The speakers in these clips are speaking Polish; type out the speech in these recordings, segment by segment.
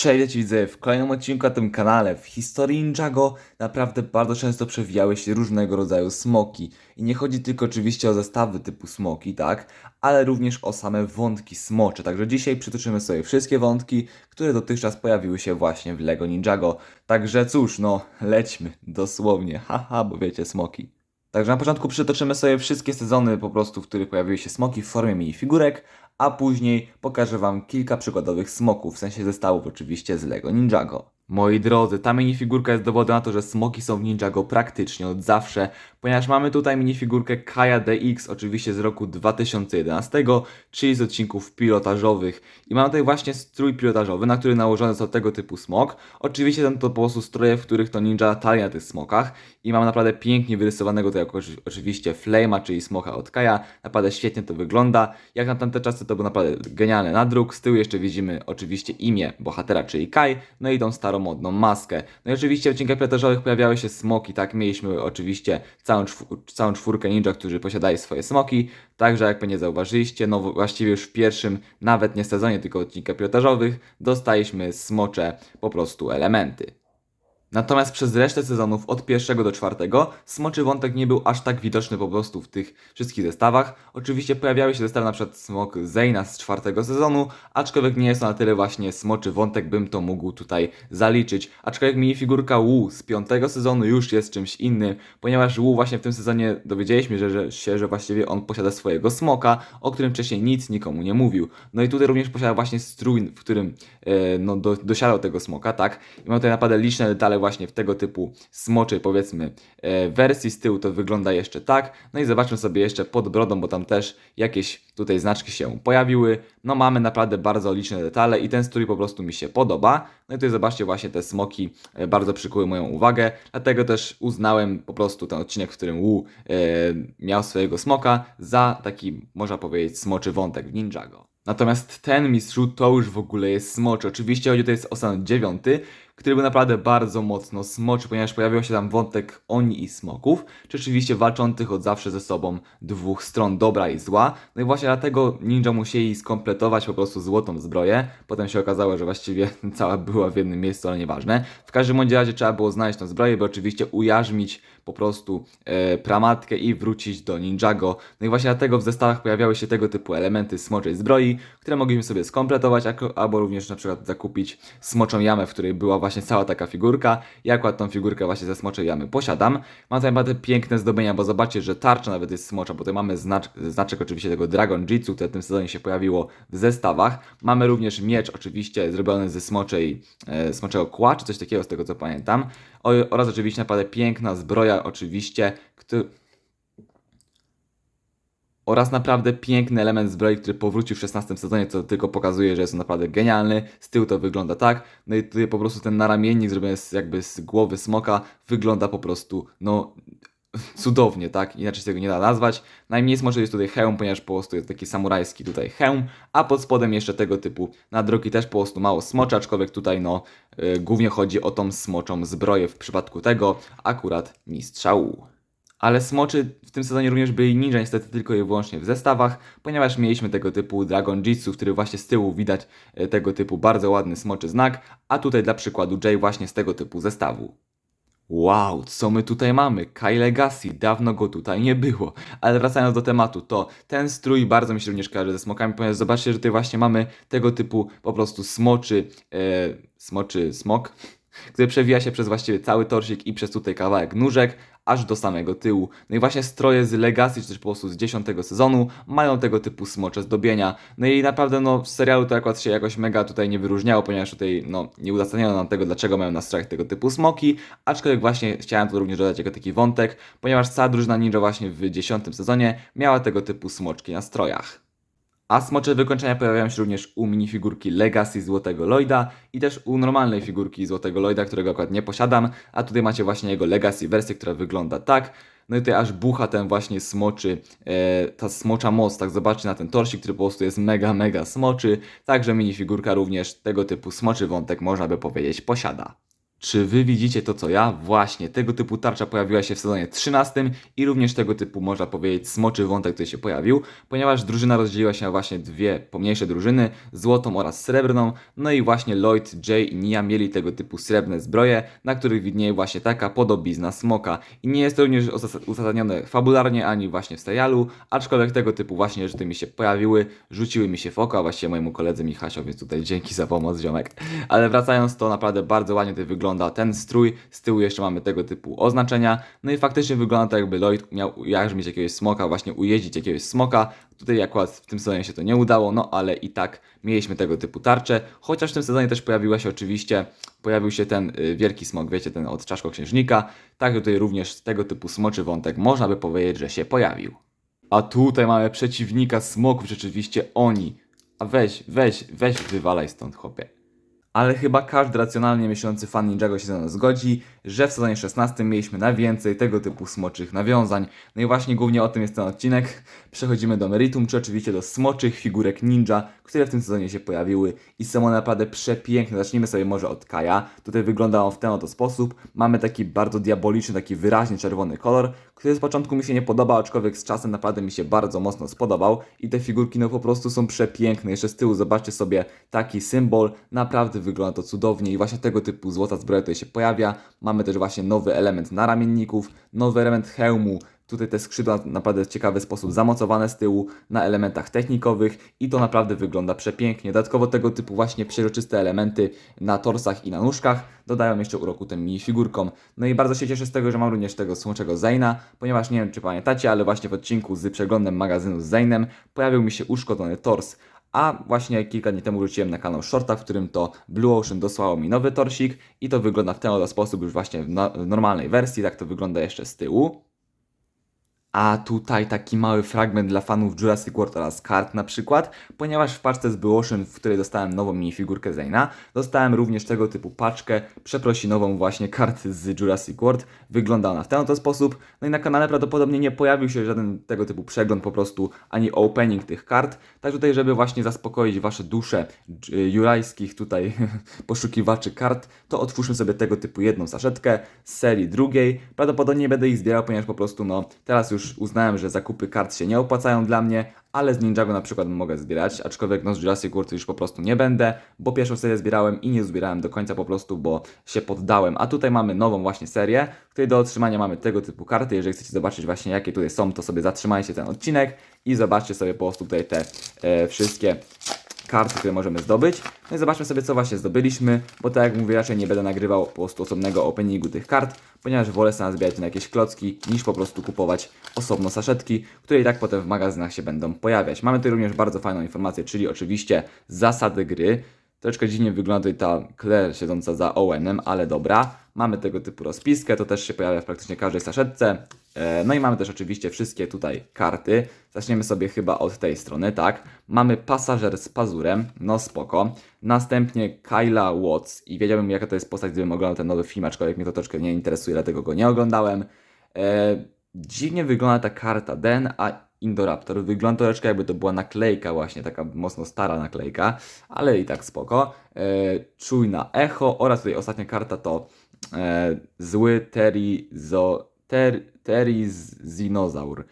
Cześć widzę w kolejnym odcinku na tym kanale. W historii Ninjago naprawdę bardzo często przewijały się różnego rodzaju smoki. I nie chodzi tylko oczywiście o zestawy typu smoki, tak? Ale również o same wątki smocze. Także dzisiaj przytoczymy sobie wszystkie wątki, które dotychczas pojawiły się właśnie w LEGO Ninjago. Także cóż, no lećmy dosłownie. Haha, bo wiecie, smoki. Także na początku przytoczymy sobie wszystkie sezony po prostu, w których pojawiły się smoki w formie minifigurek, a później pokażę Wam kilka przykładowych smoków, w sensie zestawów oczywiście z LEGO Ninjago. Moi drodzy, ta minifigurka jest dowodem na to, że smoki są w Ninjago praktycznie od zawsze, ponieważ mamy tutaj minifigurkę Kaja DX, oczywiście z roku 2011, czyli z odcinków pilotażowych. I mamy tutaj właśnie strój pilotażowy, na który nałożony są tego typu smok. Oczywiście są to po prostu stroje, w których to ninja latali na tych smokach. I mamy naprawdę pięknie wyrysowanego tutaj oczywiście Flame'a, czyli smoka od Kaja. Naprawdę świetnie to wygląda. Jak na tamte czasy to był naprawdę genialny nadruk. Z tyłu jeszcze widzimy oczywiście imię bohatera, czyli Kai, no i tą staromodną maskę. No i oczywiście w odcinkach pilotażowych pojawiały się smoki, tak? Mieliśmy oczywiście całą, czw- całą czwórkę ninja, którzy posiadali swoje smoki. Także jak pewnie zauważyliście, no właściwie już w pierwszym, nawet nie sezonie, tylko odcinkach pilotażowych, dostaliśmy smocze po prostu elementy. Natomiast przez resztę sezonów od pierwszego do czwartego smoczy wątek nie był aż tak widoczny po prostu w tych wszystkich zestawach. Oczywiście pojawiały się zestawy na przykład smok Zeyna z czwartego sezonu, aczkolwiek nie jest to na tyle właśnie smoczy wątek, bym to mógł tutaj zaliczyć. Aczkolwiek minifigurka Wu z piątego sezonu już jest czymś innym, ponieważ Wu właśnie w tym sezonie dowiedzieliśmy że, że, się, że właściwie on posiada swojego smoka, o którym wcześniej nic nikomu nie mówił. No i tutaj również posiada właśnie strój, w którym e, no, do, dosiadał tego smoka, tak? I mamy tutaj naprawdę liczne detale właśnie w tego typu smoczej, powiedzmy, e, wersji. Z tyłu to wygląda jeszcze tak. No i zobaczmy sobie jeszcze pod brodą, bo tam też jakieś tutaj znaczki się pojawiły. No mamy naprawdę bardzo liczne detale i ten strój po prostu mi się podoba. No i tutaj zobaczcie właśnie te smoki e, bardzo przykuły moją uwagę, dlatego też uznałem po prostu ten odcinek, w którym Wu e, miał swojego smoka za taki, można powiedzieć, smoczy wątek w Ninjago. Natomiast ten mistrzu to już w ogóle jest smoczy. Oczywiście chodzi tutaj jest o stan dziewiąty, który był naprawdę bardzo mocno smoczy, ponieważ pojawił się tam wątek oni i smoków, czy oczywiście walczących od zawsze ze sobą dwóch stron dobra i zła. No i właśnie dlatego ninja musieli skompletować po prostu złotą zbroję. Potem się okazało, że właściwie cała była w jednym miejscu, ale nieważne. W każdym razie trzeba było znaleźć tą zbroję, by oczywiście ujarzmić po prostu e, pramatkę i wrócić do Ninjago. No i właśnie dlatego w zestawach pojawiały się tego typu elementy smoczej zbroi, które mogliśmy sobie skompletować, albo również na przykład zakupić smoczą jamę, w której była właśnie cała taka figurka. Ja akurat tą figurkę właśnie ze smoczej jamy posiadam. Mam tutaj naprawdę piękne zdobienia, bo zobaczcie, że tarcza nawet jest smocza, bo tutaj mamy znacz, znaczek oczywiście tego Dragon Jitsu, które w tym sezonie się pojawiło w zestawach. Mamy również miecz oczywiście zrobiony ze smoczej, e, smoczego kła, czy coś takiego z tego co pamiętam. Oraz oczywiście naprawdę piękna zbroja oczywiście, który... Oraz naprawdę piękny element zbroi, który powrócił w 16 sezonie, co tylko pokazuje, że jest on naprawdę genialny. Z tyłu to wygląda tak. No i tutaj po prostu ten naramiennik zrobiony z, jakby z głowy smoka wygląda po prostu, no cudownie, tak? Inaczej tego nie da nazwać. Najmniej smoczy jest tutaj hełm, ponieważ po prostu jest taki samurajski tutaj hełm, a pod spodem jeszcze tego typu nadruki też po prostu mało smocze, aczkolwiek tutaj no yy, głównie chodzi o tą smoczą zbroję w przypadku tego akurat mistrza Wu. Ale smoczy w tym sezonie również byli ninja, niestety tylko i wyłącznie w zestawach, ponieważ mieliśmy tego typu Dragon Jitsu, w który właśnie z tyłu widać e, tego typu bardzo ładny smoczy znak, a tutaj dla przykładu Jay właśnie z tego typu zestawu. Wow, co my tutaj mamy? Kai Legacy, dawno go tutaj nie było. Ale wracając do tematu, to ten strój bardzo mi się również kojarzy ze smokami, ponieważ zobaczcie, że tutaj właśnie mamy tego typu po prostu smoczy, e, smoczy smok, który przewija się przez właściwie cały torsik i przez tutaj kawałek nóżek, aż do samego tyłu. No i właśnie stroje z Legacy, czy też po prostu z 10 sezonu mają tego typu smocze zdobienia. No i naprawdę no w serialu to akurat się jakoś mega tutaj nie wyróżniało, ponieważ tutaj no nie uzasadniono nam tego, dlaczego mają na strojach tego typu smoki, aczkolwiek właśnie chciałem tu również dodać jako taki wątek, ponieważ cała drużyna ninja właśnie w 10 sezonie miała tego typu smoczki na strojach. A smocze wykończenia pojawiają się również u minifigurki Legacy Złotego Lloyda i też u normalnej figurki Złotego Lloyda, którego akurat nie posiadam, a tutaj macie właśnie jego Legacy wersję, która wygląda tak. No i tutaj aż bucha ten właśnie smoczy, e, ta smocza moc, tak zobaczcie na ten torsik, który po prostu jest mega, mega smoczy. Także minifigurka również tego typu smoczy wątek, można by powiedzieć, posiada. Czy wy widzicie to co ja? Właśnie, tego typu tarcza pojawiła się w sezonie 13 i również tego typu, można powiedzieć, smoczy wątek tutaj się pojawił, ponieważ drużyna rozdzieliła się na właśnie dwie pomniejsze drużyny, złotą oraz srebrną, no i właśnie Lloyd, Jay i Nia mieli tego typu srebrne zbroje, na których widnieje właśnie taka podobizna smoka. I nie jest to również uzas- uzasadnione fabularnie ani właśnie w serialu, aczkolwiek tego typu właśnie rzeczy mi się pojawiły, rzuciły mi się w oko, a właściwie mojemu koledze Michasio, więc tutaj dzięki za pomoc ziomek. Ale wracając, to naprawdę bardzo ładnie tutaj wygląda ten strój, z tyłu jeszcze mamy tego typu oznaczenia, no i faktycznie wygląda to jakby Lloyd miał mieć jakiegoś smoka, właśnie ujeździć jakiegoś smoka, tutaj akurat w tym sezonie się to nie udało, no ale i tak mieliśmy tego typu tarcze, chociaż w tym sezonie też pojawiła się oczywiście, pojawił się ten y, wielki smok, wiecie, ten od czaszkoksiężnika, tak tutaj również tego typu smoczy wątek można by powiedzieć, że się pojawił. A tutaj mamy przeciwnika smoków, rzeczywiście oni. A weź, weź, weź wywalaj stąd, chłopie. Ale chyba każdy racjonalnie myślący fan Ninjago się ze mną zgodzi, że w sezonie 16 mieliśmy najwięcej tego typu smoczych nawiązań. No i właśnie głównie o tym jest ten odcinek. Przechodzimy do meritum, czy oczywiście do smoczych figurek ninja, które w tym sezonie się pojawiły i są one naprawdę przepiękne. Zacznijmy sobie może od Kaja. Tutaj wygląda on w ten oto sposób. Mamy taki bardzo diaboliczny, taki wyraźnie czerwony kolor, który z początku mi się nie podobał, aczkolwiek z czasem naprawdę mi się bardzo mocno spodobał i te figurki no po prostu są przepiękne. Jeszcze z tyłu zobaczcie sobie taki symbol, naprawdę wygląda to cudownie i właśnie tego typu złota zbroja tutaj się pojawia. Mamy też właśnie nowy element naramienników, nowy element hełmu, Tutaj te skrzydła naprawdę w ciekawy sposób zamocowane z tyłu na elementach technikowych i to naprawdę wygląda przepięknie. Dodatkowo tego typu właśnie przeroczyste elementy na torsach i na nóżkach dodają jeszcze uroku tym minifigurkom. No i bardzo się cieszę z tego, że mam również tego słonczego Zayna, ponieważ nie wiem czy pamiętacie, ale właśnie w odcinku z przeglądem magazynu z Zaynem pojawił mi się uszkodzony tors. A właśnie kilka dni temu wróciłem na kanał Shorta, w którym to Blue Ocean dosłało mi nowy torsik i to wygląda w ten oto sposób już właśnie w, no, w normalnej wersji, tak to wygląda jeszcze z tyłu. A tutaj taki mały fragment dla fanów Jurassic World oraz kart na przykład, ponieważ w paczce z Ocean, w której dostałem nową minifigurkę Zayna, dostałem również tego typu paczkę przeprosinową właśnie karty z Jurassic World. Wygląda ona w ten oto sposób. No i na kanale prawdopodobnie nie pojawił się żaden tego typu przegląd po prostu, ani opening tych kart. Tak tutaj, żeby właśnie zaspokoić wasze dusze dż- jurajskich tutaj poszukiwaczy kart, to otwórzmy sobie tego typu jedną saszetkę z serii drugiej. Prawdopodobnie nie będę ich zbierał, ponieważ po prostu no teraz już uznałem, że zakupy kart się nie opłacają dla mnie, ale z Ninjago na przykład mogę zbierać, aczkolwiek no z Jurassic World już po prostu nie będę, bo pierwszą serię zbierałem i nie zbierałem do końca po prostu, bo się poddałem. A tutaj mamy nową właśnie serię, w której do otrzymania mamy tego typu karty. Jeżeli chcecie zobaczyć właśnie jakie tutaj są, to sobie zatrzymajcie ten odcinek i zobaczcie sobie po prostu tutaj te e, wszystkie karty, które możemy zdobyć. No i zobaczmy sobie, co właśnie zdobyliśmy, bo tak jak mówię, raczej nie będę nagrywał po prostu osobnego openingu tych kart, ponieważ wolę sobie zbierać na jakieś klocki, niż po prostu kupować osobno saszetki, które i tak potem w magazynach się będą pojawiać. Mamy tutaj również bardzo fajną informację, czyli oczywiście zasady gry. Troszeczkę dziwnie wygląda tutaj ta Claire siedząca za Owenem, ale dobra. Mamy tego typu rozpiskę, to też się pojawia w praktycznie każdej saszetce. E, No i mamy też oczywiście wszystkie tutaj karty. Zaczniemy sobie chyba od tej strony, tak. Mamy pasażer z pazurem, no spoko. Następnie Kyla Watts i wiedziałbym jaka to jest postać, gdybym oglądał ten nowy film, aczkolwiek mnie to troszkę nie interesuje, dlatego go nie oglądałem. E, dziwnie wygląda ta karta Den, a Indoraptor wygląda troszeczkę jakby to była naklejka właśnie, taka mocno stara naklejka, ale i tak spoko. E, czujna Echo oraz tutaj ostatnia karta to e, zły Terizo, ter, Terizinozaur.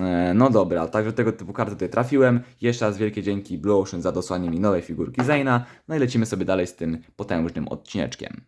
E, No dobra, także tego typu karty tutaj trafiłem. Jeszcze raz wielkie dzięki Blue Ocean za dosłanie mi nowej figurki Zayna. No i lecimy sobie dalej z tym potężnym odcineczkiem.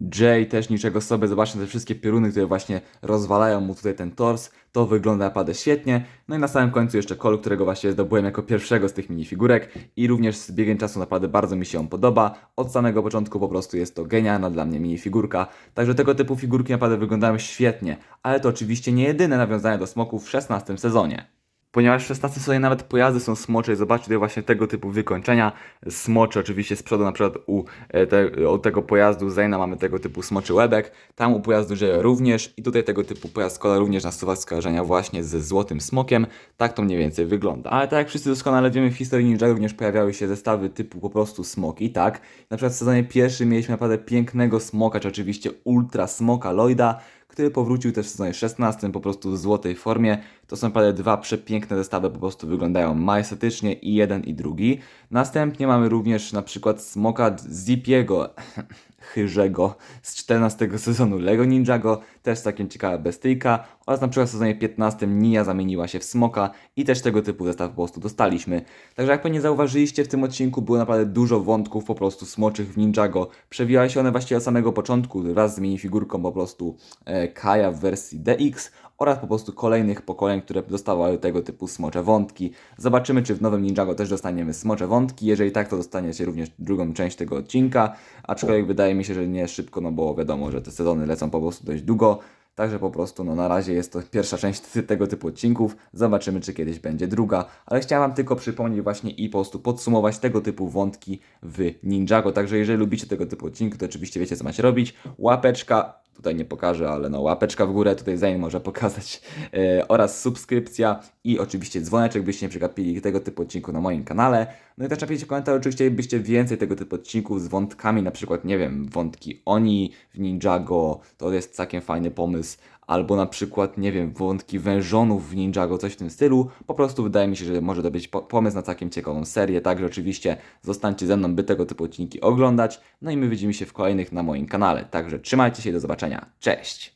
Jay też niczego sobie, zobaczcie te wszystkie pioruny, które właśnie rozwalają mu tutaj ten tors. To wygląda naprawdę świetnie. No i na samym końcu jeszcze Cole, którego właśnie zdobyłem jako pierwszego z tych minifigurek i również z biegiem czasu naprawdę bardzo mi się on podoba. Od samego początku po prostu jest to genialna dla mnie minifigurka. Także tego typu figurki naprawdę wyglądają świetnie, ale to oczywiście nie jedyne nawiązania do smoków w 16 sezonie. Ponieważ w 16 sezonie nawet pojazdy są smocze i zobaczcie tutaj właśnie tego typu wykończenia. Smocze oczywiście z przodu na przykład u e, te, od tego pojazdu Zayna mamy tego typu smoczy łebek. Tam u pojazdu Jaya również i tutaj tego typu pojazd Kola również nasuwa skojarzenia właśnie ze złotym smokiem. Tak to mniej więcej wygląda. Ale tak jak wszyscy doskonale wiemy w historii Ninja również pojawiały się zestawy typu po prostu smoki, tak? Na przykład w sezonie pierwszym mieliśmy naprawdę pięknego smoka, czy oczywiście ultra smoka Lloyda, który powrócił też w sezonie 16 po prostu w złotej formie. To są naprawdę dwa przepiękne zestawy, po prostu wyglądają majestatycznie i jeden i drugi. Następnie mamy również na przykład smoka Zipiego, chyżego z 14 sezonu Lego Ninjago, też całkiem ciekawa bestyjka oraz na przykład w sezonie 15 Nia zamieniła się w smoka i też tego typu zestaw po prostu dostaliśmy. Także jak pewnie zauważyliście w tym odcinku było naprawdę dużo wątków po prostu smoczych w Ninjago. Przewijały się one właściwie od samego początku wraz z minifigurką po prostu e, Kaja w wersji DX oraz po prostu kolejnych pokoleń, które dostawały tego typu smocze wątki. Zobaczymy, czy w nowym Ninjago też dostaniemy smocze wątki. Jeżeli tak, to dostaniecie również drugą część tego odcinka. Aczkolwiek wydaje mi się, że nie szybko, no bo wiadomo, że te sezony lecą po prostu dość długo. Także po prostu, no na razie jest to pierwsza część tego typu odcinków. Zobaczymy, czy kiedyś będzie druga. Ale chciałem Wam tylko przypomnieć właśnie i po prostu podsumować tego typu wątki w Ninjago. Także jeżeli lubicie tego typu odcinki, to oczywiście wiecie, co macie robić. Łapeczka, tutaj nie pokażę, ale no łapeczka w górę, tutaj Zain może pokazać, e, oraz subskrypcja i oczywiście dzwoneczek, byście nie przegapili tego typu odcinku na moim kanale. No i też napiszcie komentarz, czy chcielibyście więcej tego typu odcinków z wątkami, na przykład, nie wiem, wątki Oni w Ninjago, to jest całkiem fajny pomysł, albo na przykład, nie wiem, wątki wężonów w Ninjago, coś w tym stylu. Po prostu wydaje mi się, że może to być po- pomysł na całkiem ciekawą serię, także oczywiście zostańcie ze mną, by tego typu odcinki oglądać. No i my widzimy się w kolejnych na moim kanale, także trzymajcie się i do zobaczenia. Cześć!